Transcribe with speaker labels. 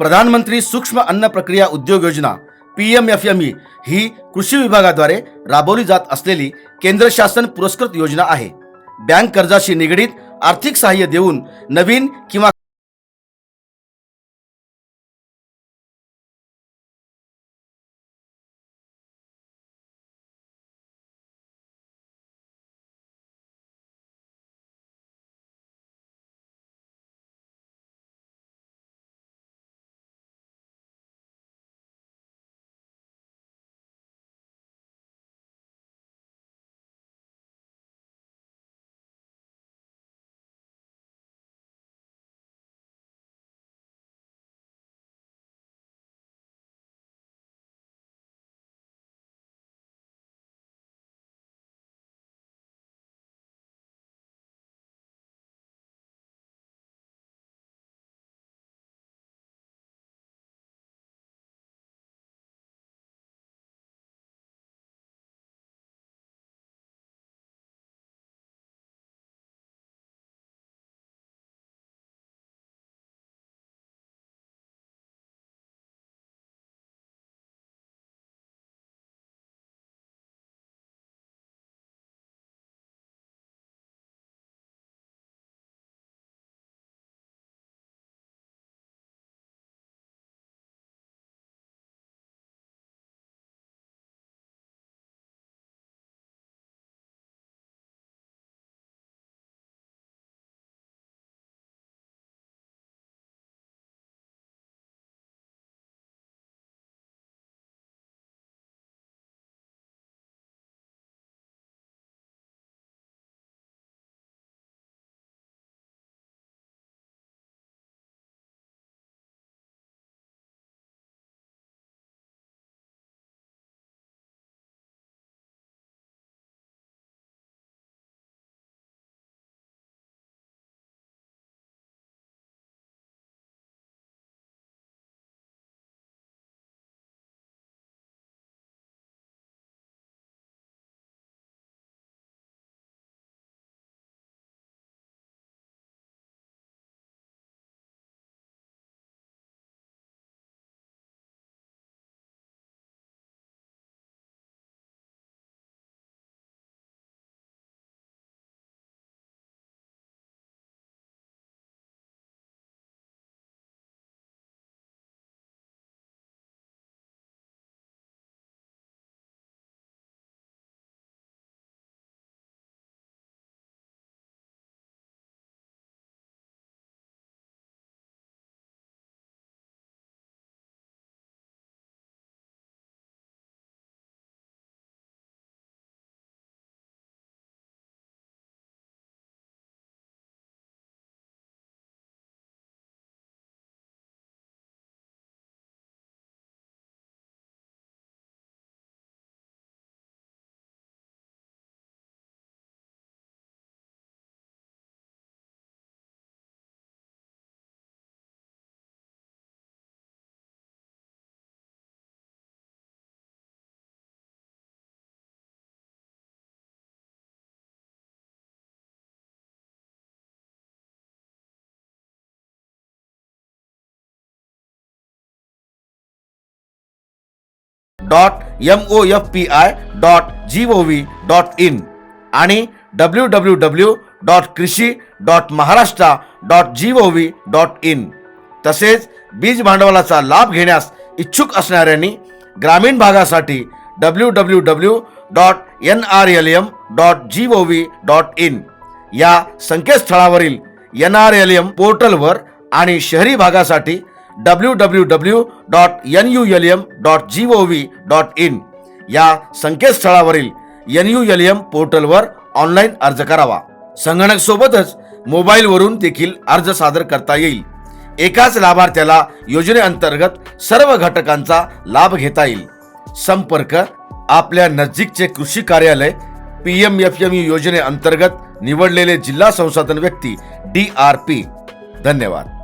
Speaker 1: प्रधानमंत्री सूक्ष्म अन्न प्रक्रिया उद्योग योजना P M F M E ही कृषी विभागाद्वारे राबवली जात असलेली केंद्र शासन पुरस्कृत योजना आहे बँक कर्जाशी निगडीत आर्थिक सहाय्य देऊन नवीन किंवा dot M O F P I dot G O V dot in आणि W W W dot krishi dot Maharashtra dot G O V dot in तसेच बीज भांडवलाचा लाभ घेण्यास इच्छुक असणाऱ्यांनी ग्रामीण भागासाठी W W W dot N R L M dot G O V dot in या संकेतस्थळावरील एन आर एल एम पोर्टलवर आणि शहरी भागासाठी W W W dot N U L M dot G O V dot in या संकेतस्थळावरील N U L M पोर्टलवर online अर्ज करावा. संगणक सोबतच मोबाईलवरून देखील अर्ज सादर करता येईल. एकाच लाभार्थ्याला योजनेअंतर्गत सर्व घटकांचा लाभ घेता येईल. संपर्क आपल्या नजीकचे कृषी कार्यालय पी एम एफ एम योजनेअंतर्गत निवडलेले जिल्हा संसाधन व्यक्ती डी आर पी. धन्यवाद.